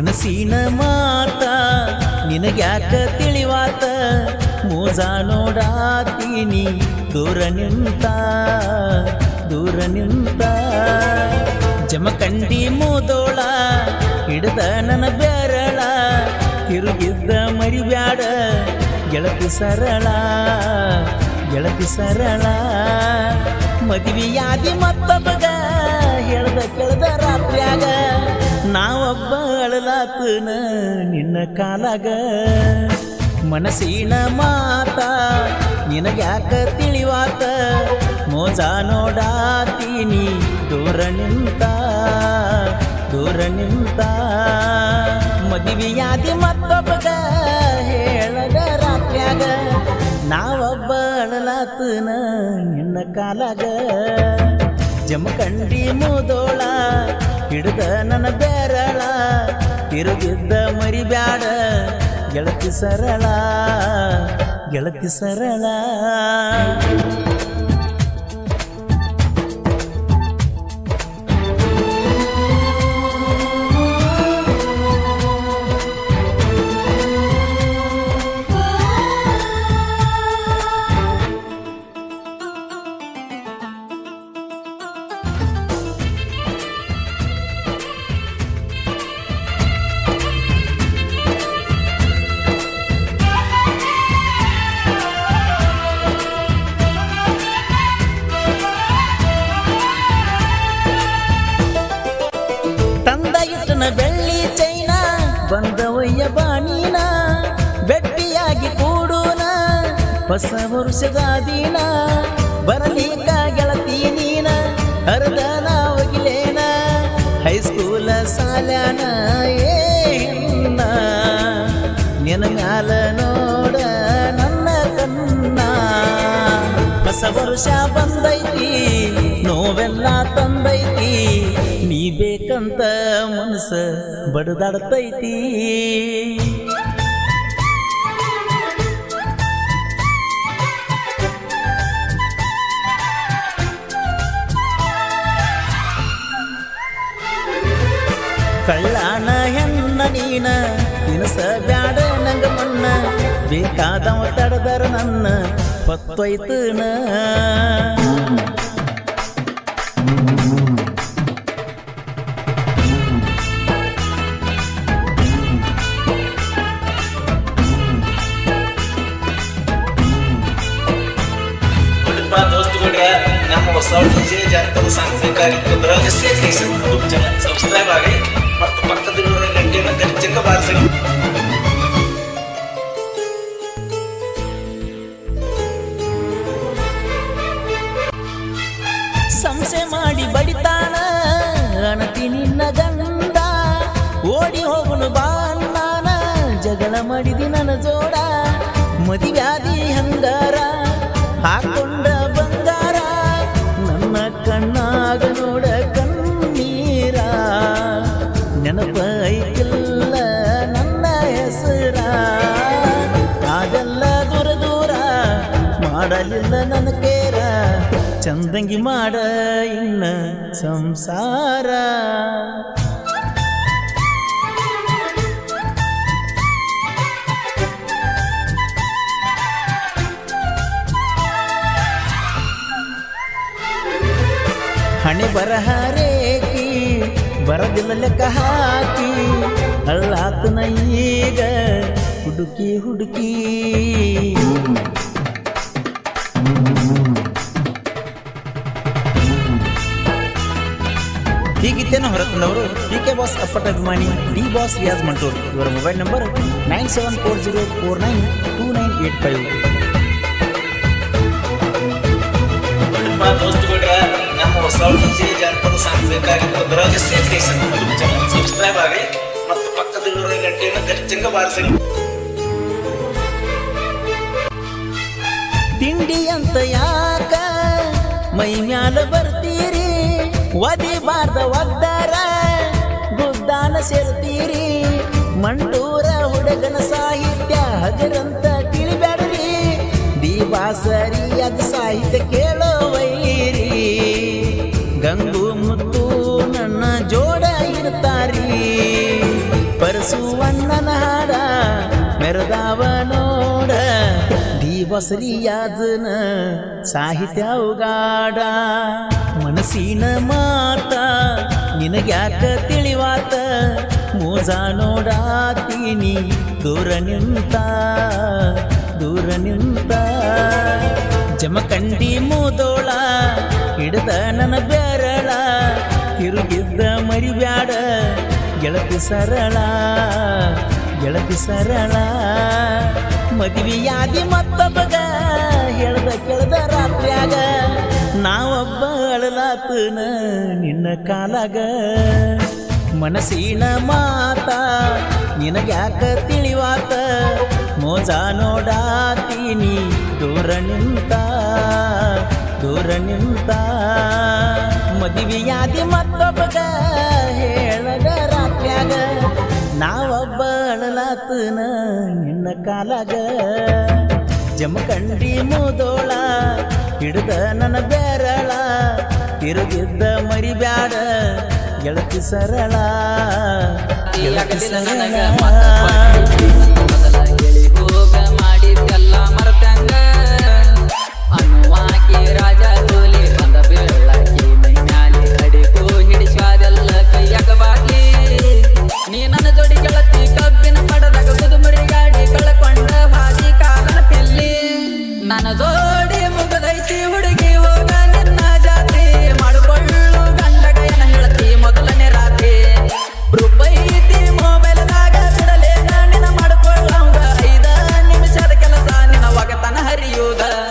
ಮನಸ್ಸಿನ ಮಾತ. ನಿನಗ್ಯಾಕ ತಿಳಿವಾತ? ಮೋಜ ನೋಡಾತೀನಿ. ದೂರ ನಿಂತ ದೂರ ನಿಂತ. ಜಮಕಂಡಿ ಮೂದೋಳ, ಹಿಡ್ದ ನನ್ನ ಬೆರಳ. ತಿರುಗಿದ್ದ ಮರಿಬ್ಯಾಡ, ಗೆಳತಿ ಸರಳ ಗೆಳತಿ ಸರಳ. ಮದುವೆಯಾದಿ ಮತ್ತೊಬ್ಬಗ ಅಳಲಾತನ ನಿನ್ನ ಕಾಲಾಗ. ಮನಸ್ಸಿನ ಮಾತ ನಿನಗ್ಯಾಕ ತಿಳಿವಾತ? ಮೋಜ ನೋಡಾತೀನಿ, ದೂರ ನಿಂತ ದೂರ ನಿಂತ. ಮದುವೆಯಾದಿ ಮತ್ತೊಬ್ಬಗ ಹೇಳದ ರಾತ್ರಿಯಾಗ. ನಾವೊಬ್ಬ ಅಳಲಾತನ ನಿನ್ನ ಕಾಲಾಗ. ಜಮಖಂಡಿ ಮುದೋಳ ಹಿಡ್ದ ನನ್ನ ಬೆರಳ. ತಿರುಗಿದ್ದ ಮರಿಬ್ಯಾಡ. ಗೆಳತಿ ಸರಳ ಗೆಳತಿ ಸರಳ. ತಂದ ಇಟ್ಟನ ಬೆಳ್ಳಿ ಚೈನ ಬಂದವಯ್ಯ ಬಾಣಿನ, ಬೆಟ್ಟಿಯಾಗಿ ಕೂಡೋಣ ಹೊಸ ವರುಷದ ದಿನ, ಬರಲಿಕ್ಕ ಗೆಳತಿ ನೀನ ಅರ್ಧ ನಾವಗಿಲೇನ ಹೈಸ್ಕೂಲ ಸಾಲ್ಯಾನ ಏನ್ನ ನಿನ ಮ್ಯಾಲ ನೋಡ ನನ್ನ ಕನ್ನ ಹೊಸ ವರುಷ ಬಂದೈತಿ, ನೋವೆಲ್ಲ ತಂದೈತಿ ನೀ ಬೇಕಂತ ಮನಸ್ಸ ಬಡದಾಡ್ತೈತಿ. ಕಳ್ಳಾನ ಹೆಣ್ಣ ನೀನ ತಿನಸ ಬ್ಯಾಡ ನಂಗ ಮಣ್ಣ ಬೇಕಾದವ ತಡದರ ನನ್ನ ಹೊತ್ತೊಯ್ತನ ಸಂಸೆ ಮಾಡಿ ಬಡಿತಾನ ಅಣತಿ ನಿನ್ನ ಗಂಡ. ಓಡಿ ಹೋಗುನು ಬಾನ್ನಾನ ಜಗಳ ಮಾಡಿದಿ ಚಂದಂಗಿ ಮಾಡ ಇನ್ನ ಸಂಸಾರ. ಹಣೆ ಬರಹ ರೇಖಿ ಬರದಿಲ್ಲ ಲೆಕ್ಕ ಹಾಕಿ ಅಳ್ಳಾತನ ಈಗ ಹುಡುಕಿ ಹುಡುಕಿ. ಹೊರತಂದವರು ಡಿ ಕೆ ಬಾಸ್ ಅಪ್ಪಟ ಅಭಿಮಾನಿ ಡಿ ಬಾಸ್ ರಿಯಾಜ್ ಮಂಟೂರ್. ಇವರ mobile number nine seven four zero four nine two nine eight five. ನಮ್ಮ ಡಿಜೆ ಜಾನಪದ ಚಾನಲ್ ಸಬ್ಸ್ಕ್ರೈಬ್ ಆಗಿ ಮತ್ತು ಬಾರಿಸಿ. ತಿಂಡಿ ಅಂತ ಯಾಕ ಮೈ ಮ್ಯಾಲ ಬರ್ತೀರಿ? ಒದಿ ಬಾರ್ದ ಗುದ್ದಾನ ಸೇರ್ತೀರಿ ಮಂಡೂರ ಹುಡುಗನ ಸಾಹಿತ್ಯ ಹಗರಂತ ತಿಳಿಬ್ಯಾಡ್ರಿ. ದೀಪಾಸರಿ ಸರಿಯಾದ ಸಾಹಿತ್ಯ ಕೇಳೋ ವೈರಿ ಗಂಗು ಮುತ್ತು ನನ್ನ ಜೋಡ ಇರ್ತಾರಿ ಪರಸುವಣ್ಣನ ಹಾಡ ಮೆರದಾವ ನೋಡ. ಬಸರಿಯಾದನ ಸಾಹಿತ್ಯ ಉಗಾಡ. ಮನಸ್ಸಿನ ಮಾತ ನಿನಗ್ಯಾಕ ತಿಳಿವ? ಮೋಜ ನೋಡಾತೀನಿ. ದೂರ ನಿಂತ ದೂರ ನಿಂತ. ಜಮಖಂಡಿ ಮೂದೋಳ, ಹಿಡಿದ ನನ್ನ ಬೆರಳ ತಿರುಗಿದ್ದ ಮರಿಬ್ಯಾಡ ಗೆಳತಿ ಸರಳ ಗೆಳತಿ ಸರಳ. ಮದುವೆಯಾಗಿ ಮತ್ತೊಬ್ಬಗ, ಹೇಳ್ದ ಕೇಳ್ದ ರಾತ್ರಿಯಾಗ. ನಾವೊಬ್ಬ ಅಳಲಾತನ ನಿನ್ನ ಕಾಲಾಗ. ಮನಸ್ಸಿನ ಮಾತ ನಿನಗ್ಯಾಕ ತಿಳಿವಾತ? ಮೋಜ ನೋಡಾತೀನಿ, ದೂರ ನಿಂತ ದೂರ ನಿಂತ. ಮದುವೆಯಾದಿ ಮತ್ತೊಬ್ಬಗ ಹೇಳದ ರಾತ್ರಿಯಾಗ, ನಾವೊಬ್ಬ ಅಳಲಾತನ ನಿನ್ನ ಕಾಲಾಗ. ಜಮಖಂಡಿ ಮುದೋಳ ಹಿಡ್ದ ನನ್ನ ಬೆರಳ, ತಿರುಗಿದ್ದ ಮರಿಬ್ಯಾಡ. ಗೆಳತಿ ಸರಳ ಗೆಳತಿ ಆಗಲಿಲ್ಲ ನನಗ ಸರಳ ಮತ್ತ